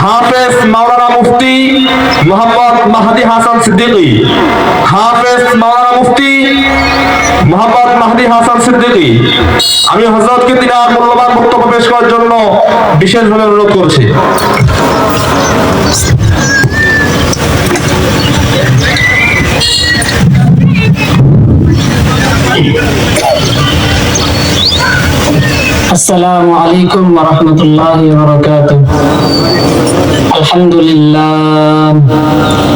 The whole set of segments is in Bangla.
হাফেজ মাওলানা মুফতি মোহাম্মদ মাহাদি হাসান সিদ্দিকী হাফেজ মাওলানা মুফতি মোহাম্মদ মাহাদি হাসান সিদ্দিকী আমি হজরতকে তিনার মূল্যবান বক্তব্য পেশ করার জন্য বিশেষভাবে অনুরোধ করছি السلام عليكم ورحمة الله وبركاته الحمد لله.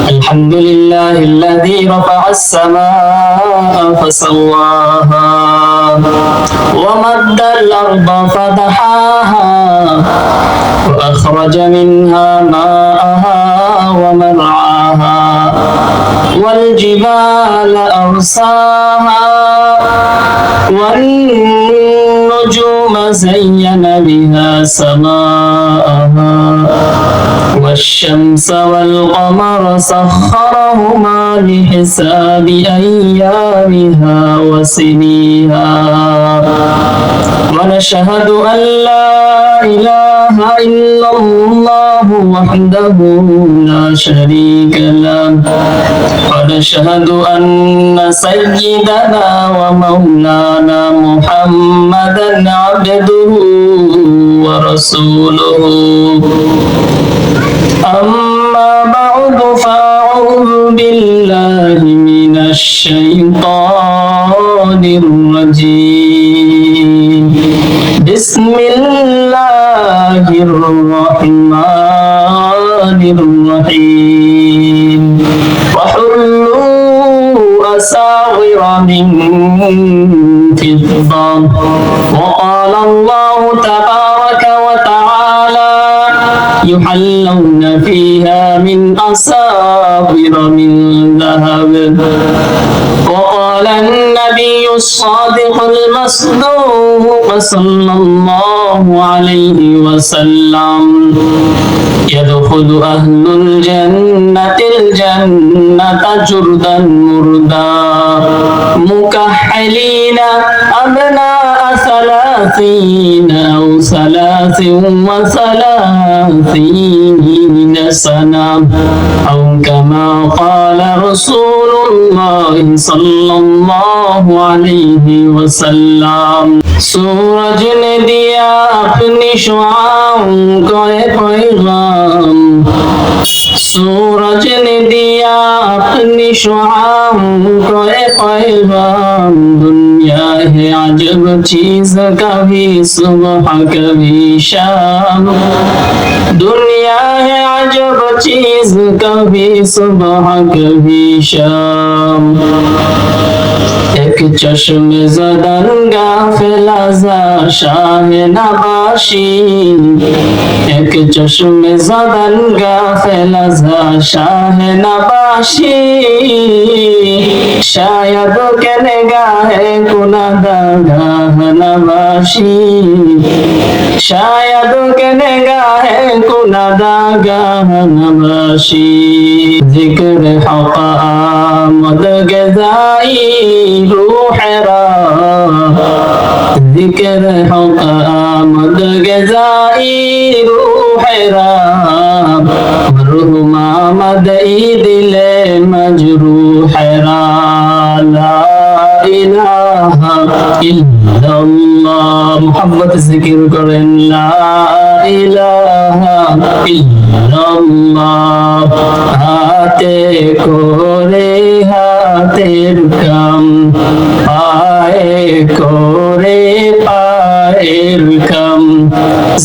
الحمد لله الذي رفع السماء فسواها. ومد الأرض فدحاها. وأخرج منها ماءها ومرعاها والجبال أرساها. والنجوم زين بها سماءها. والشمس والقمر سخرهما لحساب أيامها وسنيها. ونشهد أن لا إله إلا الله وحده لا شريك له. ونشهد أن سيدنا ومولانا محمدا عبده ورسوله. أما بعد فأعوذ بالله من الشيطان الرجيم. بسم الله الرحمن الرحيم. وحلوا أساور من فضة وقال الله تبارك وتعالى يحلون فيها من أساور من ذهب. وقال النبي الصادق المصدوق صلى الله عليه وسلم يدخل أهل الجنة الجنة جردا مردا علينا أبناء ثلاثين أو ثلاث وثلاثين سنة أو كما قال رسول الله صلى الله عليه وسلم. سورج نے دیا اپنی شعاؤں کو پیغام सूरज ने दिया अपनी शुआओं को पैगाम दुनिया है अजब चीज कभी सुबह कभी शाम दुनिया है अजब चीज कभी सुबह कभी शाम एक चश्म जदन गाफिला जा शाह नबाशी एक चश्म जदन गाफिला শাহে নাবাসি শায়দ কেনে গাহে কুনাদা গাহ নাবাসি? শায়দ কেনে গাহে কুনাদা গাহ নাবাসি? জিকর হকা আমদ গজাই রুহরা ذكر حق آمد غزائي روح راب آمد ای دل مجروح را لا إله إلا الله محبت ذکر করেন لا إله إلا الله হাতে করে হাতের কাম পায়ে করে পায়ের কাম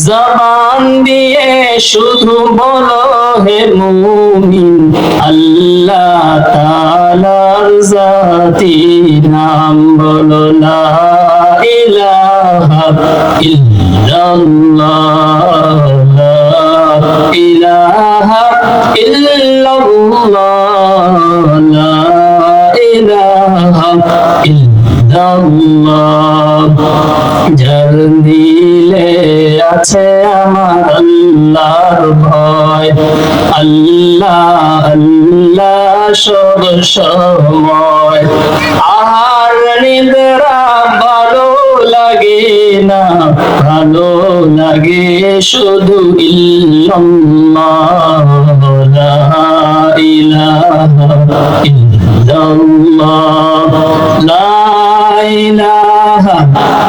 জবান দিয়ে শুধু বলো হে মুমিন আল্লাহ তাআলার জাতি নাম বলো লা ইলাহা ইল্লাল্লাহ ইলাহা ইল্লাল্লাহ লা ইলাহা যার দিলে আছে আমার আল্লাহর ভয়। আল্লাহ আল্লাহ সব সময়। আর নিদ্রা ভালো লাগে না, ভালো লাগে শুধু ইল্লাল্লাহ। ইলাহা ইল্লাল্লাহ।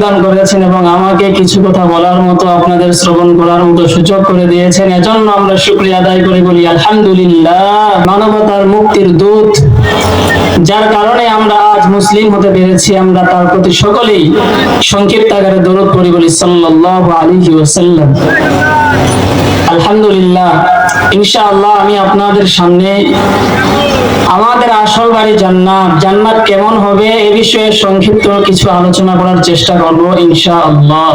দান করেছেন এবং আমাকে কিছু কথা বলার মতো আপনাদের শ্রবণ করার মতো সুযোগ করে দিয়েছেন। এজন্য আমরা শুকরিয়া আদায় করে, বলি আলহামদুলিল্লাহ। মানবতার মুক্তির দূত যার কারণে আমরা আজ মুসলিম হতে পেরেছি। আমরা তার প্রতি সকলেই সংক্ষিপ্ত আকারে দরদ পড়ি বলি, সাল্লাল্লাহু আলাইহি ওয়াসাল্লাম। আলহামদুলিল্লাহ, ইনশাআল্লাহ আমি আপনাদের সামনে আমাদের আসল বাড়ি জান্নাত জান্নাত কেমন হবে এ বিষয়ে সংক্ষিপ্ত কিছু আলোচনা করার চেষ্টা করব, ইনশাআল্লাহ।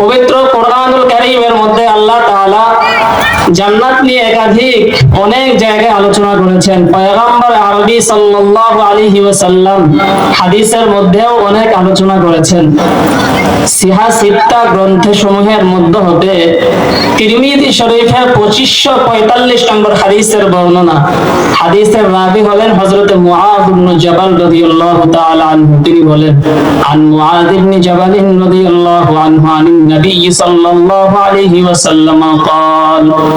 পবিত্র কোরআনুল কারীমের মধ্যে আল্লাহ তাআলা জান্নাত নিয়ে একাধিক অনেক জায়গায় আলোচনা করেছেন পয়গম্বর আরবি সাল্লাল্লাহু আলাইহি ওয়াসাল্লাম হাদিসের মধ্যেও অনেক আলোচনা করেছেন সিহা সিত্তা গ্রন্থে সমূহের মধ্যে হতে তিরমিজি শরীফের পঁচিশশো পঁয়তাল্লিশ নম্বর হাদিসের বর্ণনা হাদিসের রাবি হলেন হযরত মুআদ ইবনে জাবাল রাদিয়াল্লাহু তাআলা আনহু তিনি বলেন আন মুআদ ইবনে জাবাল রাদিয়াল্লাহু আনহু আনিন নবী সাল্লাল্লাহু আলাইহি ওয়াসাল্লাম قال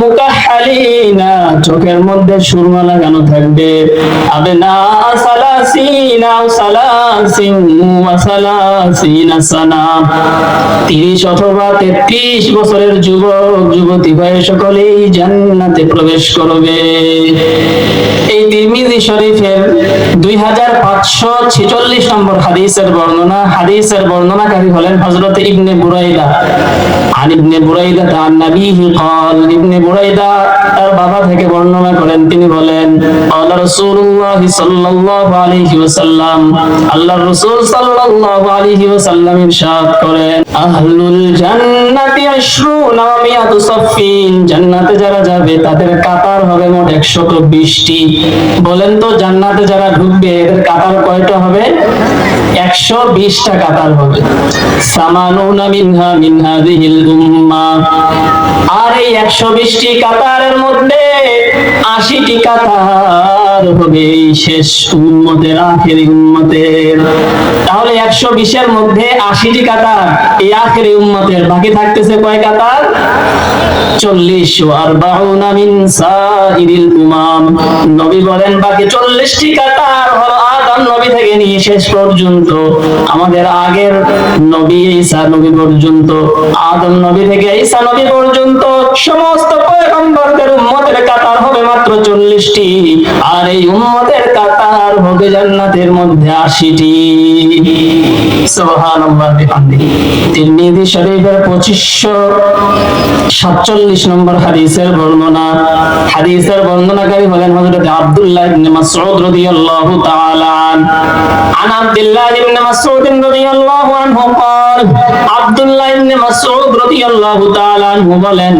মুকাহালিনা চোখের মধ্যে সুরমা লাগানো থাকবে আবেনা সালাসিনা সালাসিন ওয়া সালাসিনা সানা 30 অথবা 33 বছরের যুবক যুবতী হয়ে সকলেই জান্নাতে প্রবেশ করবে এই তিরমিজি শরীফের 2546 নম্বর হাদিসের বর্ণনা হাদিসের বর্ণনাকারী হলেন হযরত ইবনে বুরাইদা আন ইবনে বুরাইদা তার নবীহি قال ইবনে বুরাইদা তার বাবা থেকে বর্ণনা করেন। তিনি বলেন আল্লাহ রাসূলুল্লাহ সাল্লাল্লাহু আলাইহি ওয়াসাল্লাম। আল্লাহর রাসূল সাল্লাল্লাহু আলাইহি ওয়াসাল্লাম ইরশাদ করেন, আহলুল জান্নাতি আশরুনা মিয়াতু সাফিন জান্নাতে যারা যাবে, তাদের কাতার হবে মোট 120টি বলেন তো, জান্নাতে যারা ঢুকবে, এদের কাতার কয়টা হবে? 120টা কাতার হবে। সামানুনা মিনহা মিন হাযিহিল উম্মাহ আর এই 120 120টি কাতারের মধ্যে 80টি কাতার হবে শেষ উম্মতের আখেরি উম্মতের। তাহলে 120 এর মধ্যে 80টি কাতার এই আখেরি উম্মতের বাকি থাকতেছে কয় কাতার 40 ও আরবাউনা মিন সাইরিল উমাম। নবী বলেন, বাকি 40টি কাতার হলো আদম নবী থেকে নিয়ে শেষ পর্যন্ত, আমাদের আগের নবী ঈসা নবী পর্যন্ত, আদম নবী থেকে ঈসা নবী পর্যন্ত সমস্ত পয়গম্বরদের উম্মতের কাতার হবে মাত্র 40টি আর এই উম্মতের কাতার হবে জান্নাতের মধ্যে 80টি সুবহানাল্লাহ বিহামদিহি। তিরমিজি শরীফের 2547 নম্বর হাদিসের বর্ণনা। হাদিসের বর্ণনাকারী হলেন হযরত আব্দুল্লাহ ইবনে মাসউদ তাআলা Allah. عن عبد الله بن مسعود رضي الله عنه قال عبد الله بن مسعود رضي الله تعالى عنه বলেন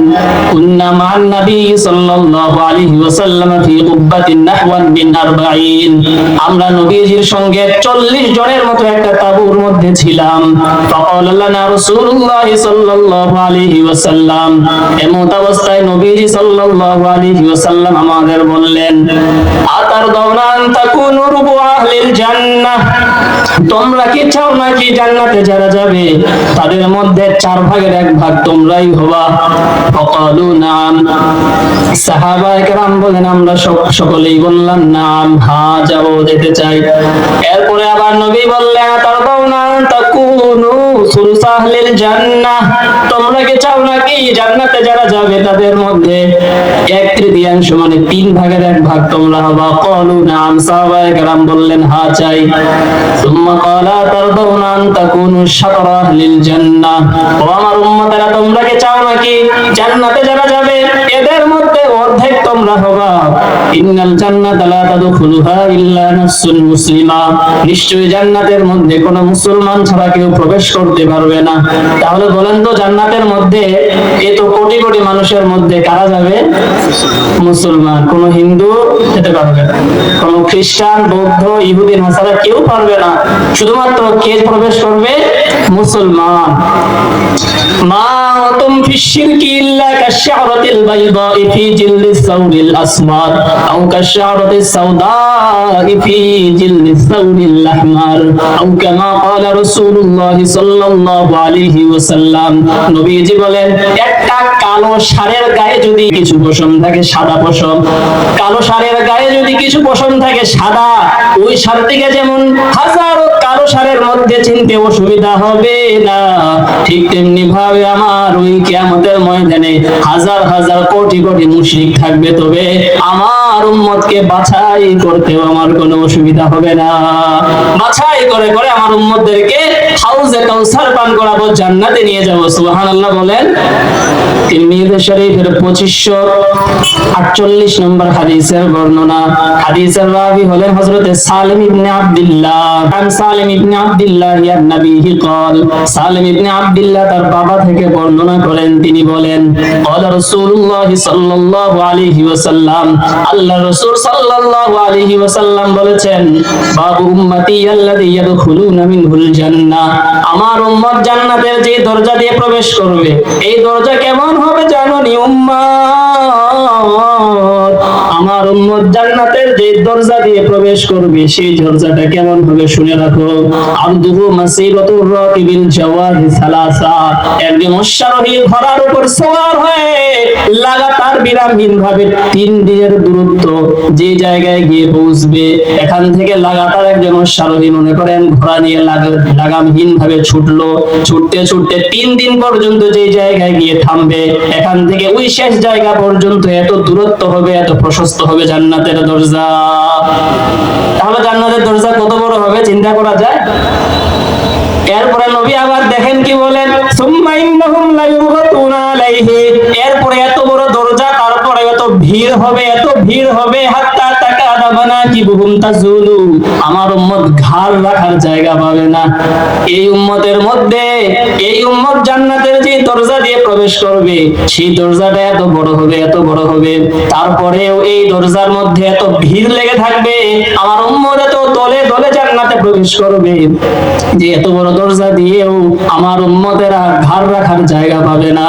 كنا مع النبي صلى الله عليه وسلم في قبة نحو من 40 আমরা নবীজির সঙ্গে 40 জনের মতো একটা তাঁবুর মধ্যে ছিলাম فقال لنا رسول الله صلى الله عليه وسلم এমত অবস্থায় নবীজি সাল্লাল্লাহু আলাইহি ওয়াসাল্লাম আমাদের বললেন আতার দৌরান তাকুনু রুবু আহলিল জান্নাহ তোমরা কি চাও নাকি জান্নাতে যারা যাবে? তাদের মধ্যে চার ভাগের এক ভাগ তোমরাই হবা। ফকালু নাম। সাহাবা কেরাম বলেন, আমরা সকলেই বললাম, নাম হ্যাঁ যাব যেতে চাই। এরপরে আবার নবী বললেন তার না সুলুস আহলিল জান্নাহ। তোমরা কি চাও নাকি মানে কি চাও নাকি জান্নাতে যারা যাবে এদের মধ্যে জান্নাতের মধ্যে কোন মুসলমান ছাড়া কেউ প্রবেশ করতে পারবে না। তাহলে বলেন তো, জান্নাতের মধ্যে এত কোটি কোটি মানুষের মধ্যে কারা যাবে? মুসলমান। কোন হিন্দু যেতে পারবে না। কোন খ্রিস্টান, বৌদ্ধ, ইহুদি, নাসারা কেউ পারবে না। শুধুমাত্র কে প্রবেশ করবে? মুসলমান। মা তুম ফি শিরকি ইল্লা কাশআরাতিল বাইদা'i ফি জিল্লিস সাউরিল আসমার আও কাশআরাতিস সাউদা'i ফি জিল্লিস সাউরিল আহমার আও কামা ক্বালা রাসূলুল্লাহ সাল্লাল্লাহু আলাইহি ওয়াসাল্লাম নবীজি বলেন, একটা কালো ষাঁড়ের গায়ে যদি কিছু পশম থাকে, সাদা পশম। কালো ষাঁড়ের গায়ে যদি কিছু পশম থাকে, সাদা। ওই ষাঁড়টিকে যেমন হাজারো কালো ষাঁড়ের মধ্যে চিনতে অসুবিধা হবে না। ঠিক তেমনি ভাবে আমার ওই কিয়ামতের ময়দানে হাজার হাজার কোটি কোটি মুশরিক থাকবে। তবে আমার উম্মতকে বাছাই করতেও আমার কোনো অসুবিধা হবে না বাছাই করে করে আমার উম্মতদেরকে হাউজে কাউসার পান করাবো জান্নাতে নিয়ে যাবো সুবহানাল্লাহ বলেন তিরমিজি শরীফের 2548 নম্বর হাদিসের বর্ণনা হাদিসের রাবি হলেন হযরত সালিম ইবনে আব্দুল্লাহ আন সালিম ইবনে আব্দুল্লাহ ইয়া নবীহি قال সালিম ইবনে আব্দুল্লাহ তার বাবা থেকে বর্ণনা করেন তিনি বলেন قال রাসূলুল্লাহ সাল্লাল্লাহু আলাইহি ওয়াসাল্লাম আল্লাহ রাসূল সাল্লাল্লাহু বলেছেন আমার উম্মত জান্নাতের যে দরজা দিয়ে প্রবেশ করবে, এই দরজা কেমন হবে জানো নি উম্মত? আমার উম্মত জান্নাতের যে দরজা দিয়ে প্রবেশ করবে, সেই দরজাটা কেমন হবে শুনে রাখো। আব্দুহু মাসিরাতুর রাকিবিল জাওয়াহি সালাসা। একজন অশ্বারোহী ঘোড়ার উপর সওয়ার হয়ে লাগাতার বিরামহীন ভাবে তিন দিনের দূরত্ব যে জায়গায় গিয়ে পৌঁছবে, এখান থেকে লাগাতার একজন অশ্বারোহী মনে করেন ঘোড়া নিয়ে লাগামহীন ভাবে ছুটলো। ছুটতে ছুটতে তিন দিন পর্যন্ত যে জায়গায় গিয়ে থামবে, এখান থেকে ওই শেষ জায়গা পর্যন্ত এত দূরত্ব হবে, এত প্রশস্ত হবে জান্নাতের দরজা। তাহলে জান্নাতের দরজা কত বড় হবে চিন্তা করা যায়? এরপরে নবী আবার দেখেন কি বলেন এরপরে এত বড় দরজা, তারপরে এত ভিড় হবে, এত ভিড় হবে হাত্তা আমার উম্মত ঘাড় রাখার জায়গা পাবে না। এই উম্মতের মধ্যে, এই উম্মত জান্নাতের যে দরজা দিয়ে প্রবেশ করবে, সেই দরজাটা এত বড় হবে, এত বড় হবে। তারপরেও এই দরজার মধ্যে এত ভিড় লেগে থাকবে, আমার উম্মত এত দলে দলে জান্নাতে প্রবেশ করবে। যে এত বড় দরজা দিয়েও আমার উম্মতেরা ঘর রাখার জায়গা পাবে না।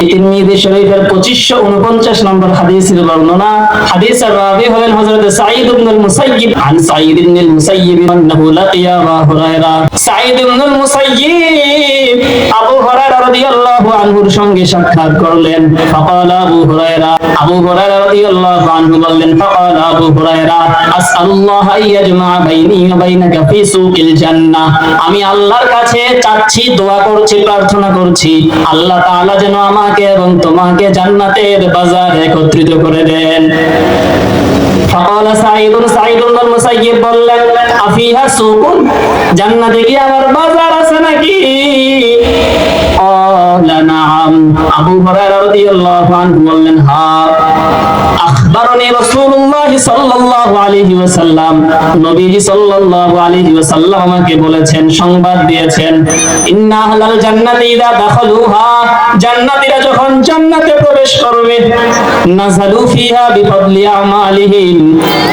তিরমিজি শরীফের 2549 নম্বর হাদিসের বর্ণনা। হাদিসের রাবি হলেন হযরত সাঈদ ইবনে মুসাইয়িব আন সাঈদ ইবনে মুসাইয়িব আন্নাহু লাকিয়া আবু হুরায়রা সাঈদ ইবনে মুসাইয়িব আবু হুরায়রা রাদিয়াল্লাহু আনহুর সঙ্গে সাক্ষাৎ করলেন ফাকালা আবু হুরায়রা আবু হুরায়রা রাদিয়াল্লাহু আনহু বললেন ফাকালা আবু হুরায়রা আসআলুল্লাহ আইয়াজমা বাইনি ওয়া বাইনাকা ফি সুকিল জান্নাহ আমি আল্লাহর কাছে চাচ্ছি, দোয়া করছি, প্রার্থনা করছি। আল্লাহ তাআলা যেন আমাকে এবং তোমাকে জান্নাতের বাজারে একত্রিত করে দেন। فقال سعيد سعيد بن المسيب বললেন আফিহা সুকুন জান্নাতে কি আবার বাজার আছে নাকি قال نعم আবু হুরায়রা রাদিয়াল্লাহু আনহু বললেন হ্যাঁ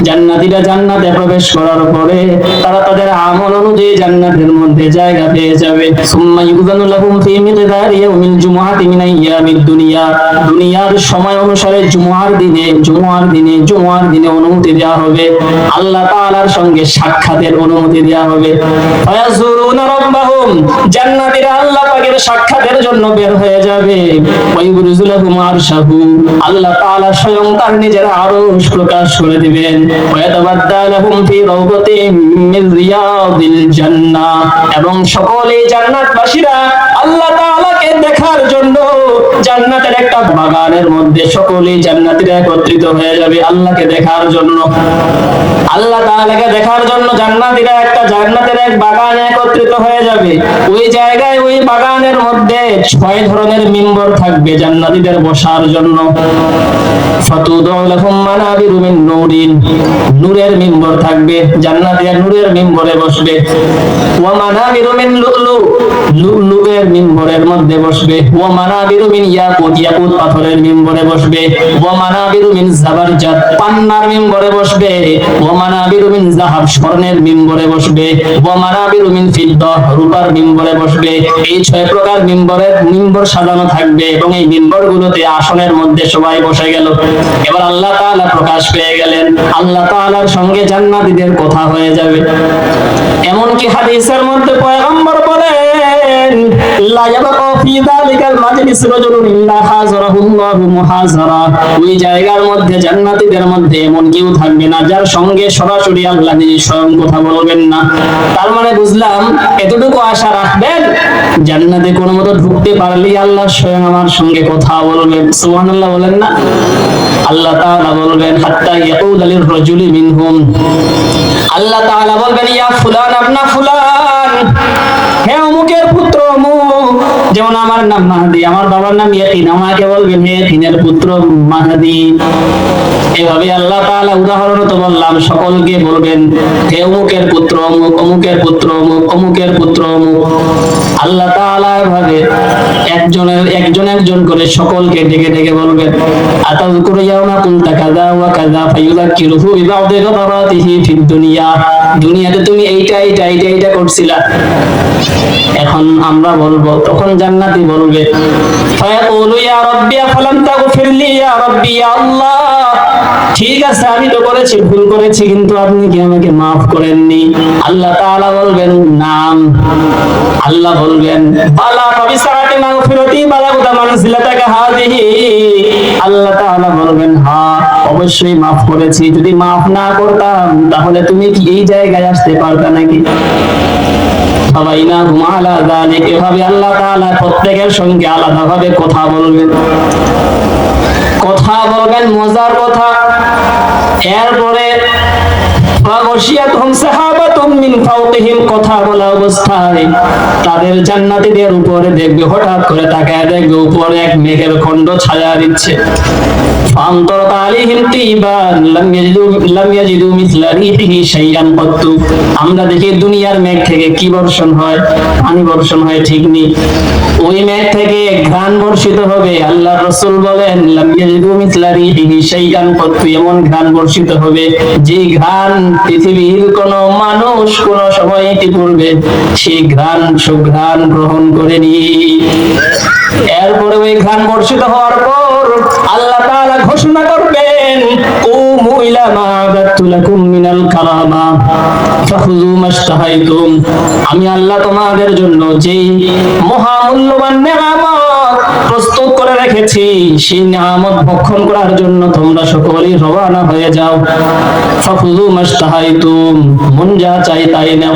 জান্নাতীরা জান্নাতে প্রবেশ করার পরে তারা তাদের আমল অনুযায়ী জান্নাতের মধ্যে জায়গা পেয়ে যাবে। দুনিয়া। দুনিয়ার সময় অনুসারে জুমআর দিনে জুমআর দিনে জুমআর দিনে অনুমতি দেওয়া হবে। আল্লাহ তাআলার সঙ্গে সাক্ষাতের অনুমতি দেওয়া হবে। ফায়াজুরুনা রাব্বাহুম আল্লাহ পাকের সাক্ষাতের জন্য বের হয়ে যাবে। আরশাহু, আল্লাহ তাআলা স্বয়ং তার নিজের আরশ প্রকাশ করে দিবেন। ফি মিন রিয়াদিল জান্নাহ, এবং সকলে জান্নাতবাসীরা আল্লাহ তাআলাকে দেখার জন্য জান্নাতের একটা বাগানের মধ্যে সকলে জান্নাতীরা একত্রিত হয়ে যাবে আল্লাহকে দেখার জন্য। আল্লাহ তাআলাকে দেখার জন্য জান্নাতীরা একটা জান্নাতের এক বাগানে একত্রিত হয়ে যাবে। ওই জায়গায় ওই বাগানের মধ্যে ছয় ধরনের মিম্বর থাকবে জান্নাতীদের বসার জন্য। লাহুম মানাবিরু মিন নূরিন। নূরের মিম্বর থাকবে, জান্নাতীরা নূরের মিম্বরে বসবে। ওয়া মানাবিরু মিন লুলু। লুলুয়ের মিম্বরের মধ্যে বসবে। ওয়া মানাবিরু মিন ইয়াকুত ইয়াকুত পাথরের মিম্বরে বসবে। ওয়া মানাবিরু মিন জাবারজাত পান্নার মিম্বরে বসবে। ওয়া মানাবিরু মিন স্বর্ণের মিম্বরে বসবে। ওয়া মানাবিরু মিন ফিদ্দা রূপার মিম্বরে বসবে। এই ছয় প্রকার মিম্বরের, মিম্বর সাজানো থাকবে এবং এই মিম্বরগুলোতে আসনের মধ্যে সবাই বসে গেল। এবার আল্লাহ তাআলা প্রকাশ পেয়ে গেলেন। আল্লাহ তাআলার সঙ্গে জান্নাতীদের কথা হয়ে যাবে। এমনকি হাদিসের মধ্যে আল্লাহ মানে জান্নাতে কোনো মতো ঢুকতে পারলেই আল্লাহ স্বয়ং আমার সঙ্গে কথা বলবেন। বলেন না? আল্লাহ বলবেন, হাত্তা মিনহুম। আল্লাহ বলবেন, ইয়া ফুলান আপনা ফুলান। যেমন আমার নাম মাহাদি, আমার বাবার নাম ইয়াকিন আমাকে বলবেন হে ইয়াকিনের পুত্র মাহাদি। এভাবে আল্লাহ তাআলা উদাহরণ তো বললাম, সকলকে বলবেন, হে অমুকের পুত্র, অমুক, অমুকের পুত্র, অমুক, অমুকের পুত্র, অমুক। আল্লাহ তাআলা এভাবে একজনের, একজন একজন করে সকলকে ডেকে ডেকে বলবেন আতাযকুরু ইয়াওমা কুনতা কাযা ওয়া কাযা ফায়ুযাক্কিরুহু বিবাদি গদরাতিহি ফিদ দুনিয়া। দুনিয়াতে তুমি এইটা এইটা এইটা এইটা করছিলা। এখন আমরা বলব, তখন জান্নাতি বলবে, ফায়াকুলু ইয়া রাব্বি, আফালাম তাগফিরলি ইয়া রাব্বি আল্লাহ। ঠিক আছে, আমি তো করেছি, ভুল করেছি, কিন্তু আপনি কি আমাকে মাফ করেননি? আল্লাহ তাআলা বলবেন, নাম। আল্লাহ বলবেন, বালা ফাবিসারাতি মাগফিরাতি বালাগুদা মানজিলাতাকা হাযিহি আল্লাহ তাআলা বলবেন হ্যাঁ অবশ্যই মাফ করেছি। যদি মাফ না করতাম, তাহলে তুমি কি এই জায়গায় আসতে পারতা নাকি? সবাইনাহুম আলা যালিক। এভাবে আল্লাহ তাআলা প্রত্যেকের সঙ্গে আলাদাভাবে কথা বলবেন। কথা বলবেন, মজার কথা। এরপরে কথা বলা অবস্থায় তাদের জান্নাতীদের উপরে দেখবে, হঠাৎ করে তাকে দেখবে উপরে এক মেঘের খণ্ড ছায়া দিচ্ছে। শাইআন কত্তু আমরা দেখি দুনিয়ার মেঘ থেকে কি বর্ষণ হয়? পানি বর্ষণ হয় ঠিক নেই ওই মেঘ থেকে ঘ্রাণ বর্ষিত হবে। আল্লাহ রসুল বলেন মিসলা কত্তু এমন ঘ্রাণ বর্ষিত হবে যে ঘ্রাণ পৃথিবীর কোন মানুষ কোন সময় ইতিপূর্বে সেই ঘ্রাণ, সুঘ্রাণ গ্রহণ করেনি। এরপরে ওই ঘ্রাণ বর্ষিত হওয়ার পর আল্লাহ ঘোষণা করবেন, কুমু ইলা মা মিনাল কারামা, ফাখুযু মাশতাহাইতুম আমি আল্লাহ তোমাদের জন্য যেই মহামূল্যবান নেয়ামত প্রস্তুত করে রেখেছি। সেই নিয়ামত ভক্ষণ করার জন্য তোমরা সকলেই রওনা হয়ে যাও। ফাখুযু মাশতাহাইতুম, মন যা চাই তাই নাও।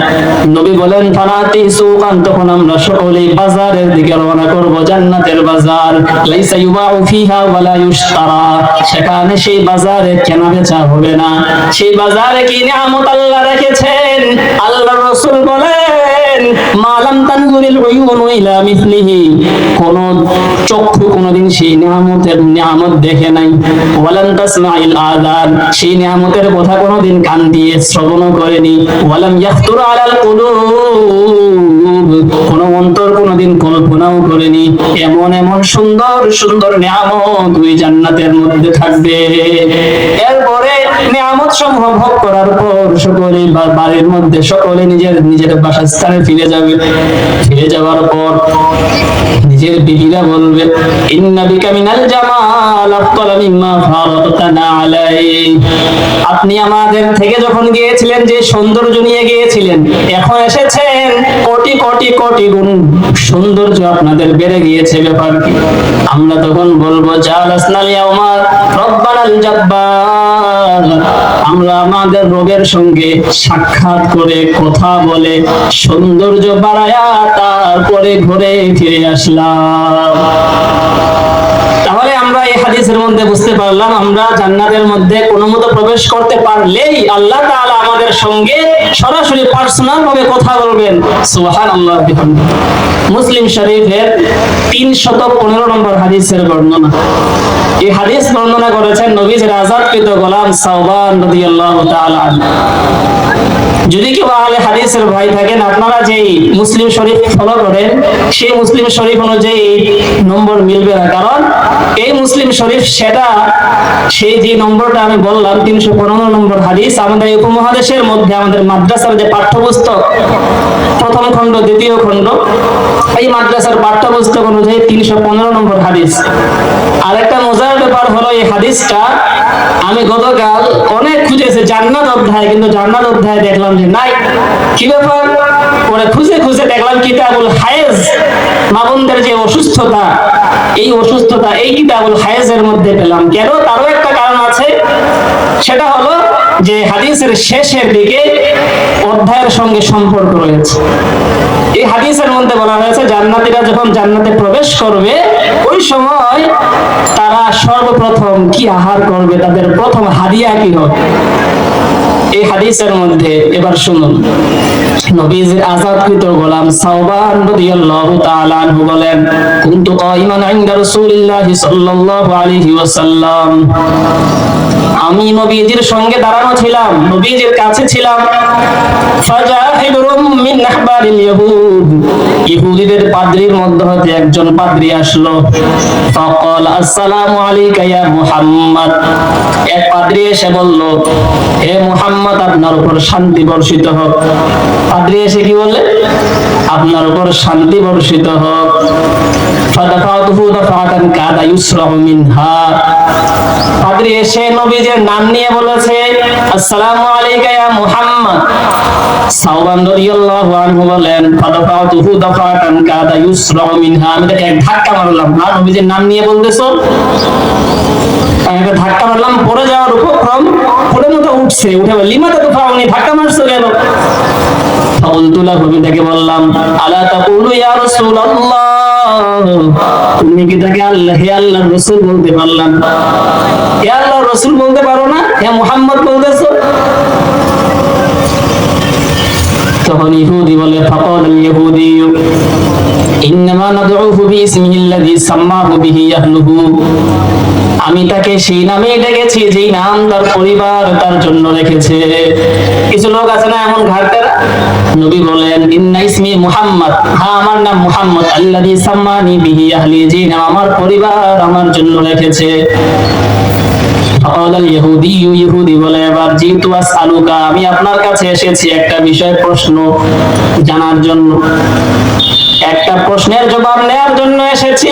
নবী বলেন ফানাতি সুকান তখন আমরা সকলেই বাজারের দিকে রওনা করব, জান্নাতের বাজার। লাইসা ইউবাউ ফিহা ওয়ালা ইউশতারা। সেখানে সেই বাজারে কেনা বেচা হবে না। সেই বাজারে কি নিয়ামত আল্লাহ রেখেছেন? আল্লাহ রাসূল বলেন মালাম তানজুরিল উয়ুন ইলা মিসলিহি। কোন চক্ষু কোনদিন সেই নিয়ামতের নিয়ামত দেখে নাই। ওয়ালান তাসমাইল আযান। সেই নিয়ামতের কথা কোনদিন কান দিয়ে শ্রবণ করেনি। ওয়ালাম ইয়াখতুর আলাল কুলুব। কোন অন্তর কোনদিন কল্পনাও করেনি। এমন এমন সুন্দর সুন্দর নিয়ামত ওই জান্নাতের মধ্যে থাকবে। এরপরে নিয়ামত সমূহ ভোগ করার পর সকলে বাড়ির মধ্যে সকলে নিজের নিজের বাসস্থানে ফিরে যাবে। ফিরে যাওয়ার পর নিজের বিবিরা বলবে, ইন্না জামাল আফতালা মিম্মা ফারাতানা আলাইহি আপনি আমাদের থেকে যখন গিয়েছিলেন, যে সৌন্দর্য নিয়ে গিয়েছিলেন, এখন এসেছেন, কোটি কোটি কোটি গুণ সৌন্দর্য আপনাদের বেড়ে গিয়েছে ব্যাপার কি আমরা তখন বলব জালাসনাল ইয়াউমা রব্বানাল জাব্বার আমরা আমাদের রোগের সঙ্গে সাক্ষাৎ করে কথা বলে সৌন্দর্য বাড়ায়া তারপরে ঘুরে ফিরে আসলাম। আমরা এই হাদিসের মধ্যে বুঝতে পারলাম, আমরা জান্নাতের মধ্যে কোনো মতো প্রবেশ করতে পারলেই আল্লাহ তাআলা আমাদের সঙ্গে সরাসরি পার্সোনাল ভাবে কথা বলবেন। সুবহানাল্লাহ মুসলিম শরীফের 315 নম্বর হাদিসের বর্ণনা। এই হাদিস বর্ণনা করেছেন নবীজির আজাদকৃত গোলাম সাওবান রাদিয়াল্লাহু তাআলা যদি কেউ আহলে হাদিসের ভাই থাকেন, আপনারা যেই মুসলিম শরীফ ফলো করেন, সেই মুসলিম শরীফ অনুযায়ী নম্বর মিলবে না। কারণ এই মুসলিম শরীফ সেটা, সেই যে নম্বরটা আমি বললাম, তিনশো পনেরো নম্বর হাদিস, আমাদের উপমহাদেশের মধ্যে আমাদের মাদ্রাসার যে পাঠ্যপুস্তক, প্রথম খণ্ড, দ্বিতীয় খণ্ড, এই মাদ্রাসার পাঠ্যপুস্তক অনুযায়ী তিনশো পনেরো নম্বর হাদিস। আর একটা মজার ব্যাপার হলো এই হাদিসটা আমি গতকাল অনেক খুঁজেছি জান্নাত অধ্যায়, কিন্তু জান্নাত অধ্যায় দেখলাম যে নাই। কি ব্যাপার? পরে খুঁজে খুঁজে দেখলাম কিতাবুল হায়েজ। মাবনদের যে অসুস্থতা, এই অসুস্থতা এই কিতাবুল হায়েজের মধ্যে পেলাম। কেন? তারও একটা কারণ আছে। সেটা হলো যে হাদিসের শেষের দিকে অধ্যায়ের সঙ্গে সম্পর্ক রয়েছে। এই হাদিসের মধ্যে বলা হয়েছে, জান্নাতিরা যখন জান্নাতে প্রবেশ করবে, ওই সময় তারা সর্বপ্রথম কি আহার করবে? তাদের প্রথম হাদিয়া কি হবে? এই হাদিসের মধ্যে এবার শুনুন। নবীজির আজাদকৃত গোলাম সাওবান রাদিয়াল্লাহু তাআলা আনহু বলেন, কুনতু কাইমান ইনদা রাসূলিল্লাহি সাল্লাল্লাহু আলাইহি ওয়াসাল্লাম। আমি নবীজির সঙ্গে দাঁড়ানো ছিলাম, নবীজির কাছে ছিলাম। ফাজাহিদুম মিন আহবারিল ইহুদ ইহুদিদের পাদ্রীর মধ্য হতে একজন পাদ্রী আসলো। ফাকাল, আসসালামু আলাইকা ইয়া মুহাম্মদ। এক পাদ্রী এসে বলল, হে মুহাম্মদ আপনার উপর শান্তি বর্ষিত হোক। আদ্রি এসে কি বললেন? আপনার উপর শান্তি বর্ষিত হোক। ফাদাফাতুহু দাফাতান কাদা মিনহা। এসে নবীজির নাম নিয়ে আসসালামু আলাইকা ইয়া মুহাম্মদ। সাওবান রাদিয়াল্লাহু আনহু বলেন দাফাতান কাদা মিনহা। আমি তাকে এক ধাক্কা মারলাম। না নবীজির নাম নিয়ে বলতেছো? ধাক্কা মারলাম, পড়ে যাওয়ার উপক্রম পড়ে মতো উঠছে, উঠে লিমাতা তো ধাক্কা মারছো কেন? ফাউলতু লাহু, আমি তাকে বললাম, আলা তাকুলু ইয়া রাসূলুল্লাহ? তুমি কি তাকে আল্লাহ হে আল্লাহর রসুল বলতে পারলাম? হে আল্লাহর রসুল বলতে পারো না? হে মুহাম্মদ বলতেছো? তখন ইহুদি বলে, ফাকাল ইহুদি ইন্নামা নাদউহু সাম্মাহু বিহি আমি তাকে সেই নামেই ডেকেছি, যেই নাম তার পরিবার তার জন্য রেখেছে। কিছু লোক আছে না এমন ঘাটতেরা? নবী বলেন, ইন্না ইসমি মুহাম্মদ। হ্যাঁ আমার নাম মুহাম্মদ। আল্লাযী সাম্মানি বিহি আহলি যে নাম আমার পরিবার আমার জন্য রেখেছে। আমি আপনার কাছে এসেছি একটা বিষয় প্রশ্ন জানার জন্য। একটা প্রশ্নের জবাব নেওয়ার জন্য এসেছি।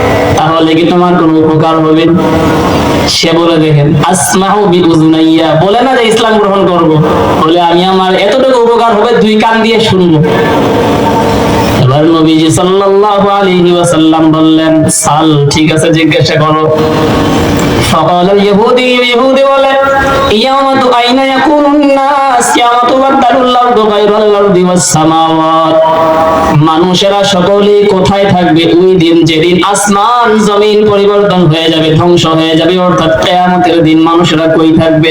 তাহলে কি তোমার কোনো উপকার হবে। সে বলে দেখেন, আসমাহু বি উজুনাইয়া বলে না যে ইসলাম গ্রহণ করব। বলে, আমি আমার এতটুকু উপকার হবে, দুই কান দিয়ে শুনব। এবার নবীজি সাল্লাল্লাহু আলাইহি ওয়াসাল্লাম বললেন সাল ঠিক আছে জিজ্ঞাসা করো فقال اليهودي يهودي বলে ইয়ামাতু আইনা ইয়াকুনুন নাস ইয়ামাতু বাদালুল আরদু গায়রাল আরদি ওয়াস সামাওয়াত মানুষেরা সকলেই কোথায় থাকবে ওই দিন যেদিন আসমান জমিন পরিবর্তন হয়ে যাবে ধ্বংস হয়ে যাবে অর্থাৎ কিয়ামতের দিন মানুষেরা কই থাকবে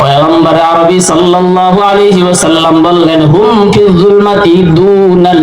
পয়গম্বর আরবি সাল্লাল্লাহু আলাইহি ওয়াসাল্লাম বললেন হুম ফি যুলমাতি দুনাল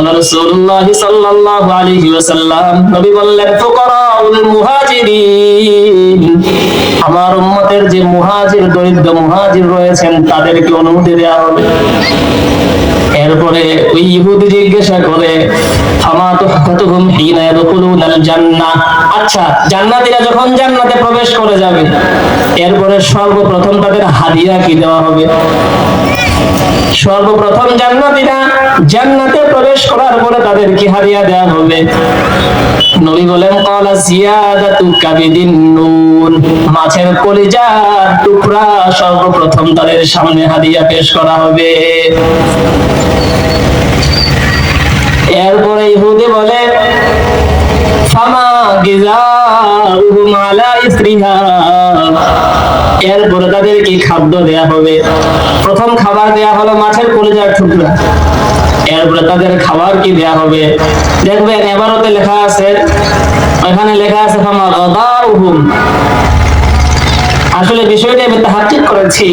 তখন রাসূলুল্লাহ সাল্লাল্লাহু আলাইহি ওয়াসাল্লাম, নবী বললেন, ফুকারাউল মুহাজিরিন। আমার উম্মতের যে মুহাজির, দরিদ্র মুহাজির রয়েছেন, তাদেরকে অনুমতি দেওয়া হবে। এরপরে ওই ইহুদি জিজ্ঞাসা করে হিনা জান্নাহ আচ্ছা জান্নাতীরা যখন জান্নাতে প্রবেশ করে যাবে, এরপরে সর্বপ্রথম তাদের হাদিয়া কি দেওয়া হবে? সর্বপ্রথম জান্নাতীরা জান্নাতে প্রবেশ করার পরে তাদের কি হাদিয়া দেওয়া হবে। নবী বলেন ক্বালা জিয়াদাতু কাবিদিন নুন মাছের কলিজার টুকরা সর্বপ্রথম তাদের সামনে হাদিয়া পেশ করা হবে। এরপরে ইহুদি বলে, ফামা আলা ইসরিহা এরপরে তাদের কি খাদ্য দেয়া হবে। প্রথম খাবার দেয়া হলো মাছের কলিজার টুকরা। এরপরে তাদের খাবার কি দেয়া হবে? দেখবেন এবারতে লেখা আছে এখানে লেখা আছে আসলে বিষয়টা আমি তাহাকিক করেছি।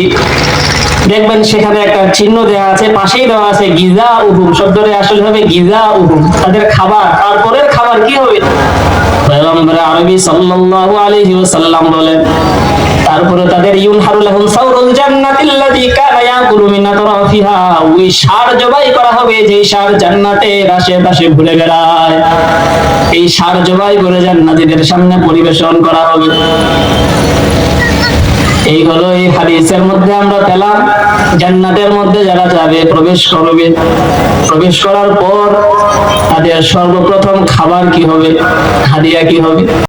দেখবেন সেখানে একটা চিহ্ন দেওয়া আছে, পাশেই দেওয়া আছে গিজা উহুম শব্দটা আসলে হবে গিজা উহুম তাদের খাবার, তারপরের খাবার কি হবে? আরবি সাল্লাল্লাহু আলাইহি ওয়াসাল্লাম বলেন তারপরে তাদের ইউনহারু লাহুম সাউরুল জান্নাতিল্লাযী কানা ইয়াকুলু ওই সার জবাই করা হবে যেই ষাঁড় জান্নাতের আশেপাশে ঘুরে বেড়ায়। এই সার জবাই করে জান্নাতীদের সামনে পরিবেশন করা হবে। এই হলো এই হাদিসের মধ্যে আমরা পেলাম, জান্নাতের মধ্যে যারা যাবে, প্রবেশ করবে। প্রবেশ করার পর তাদের সর্বপ্রথম খাবার কি হবে? হাদিয়া কি হবে?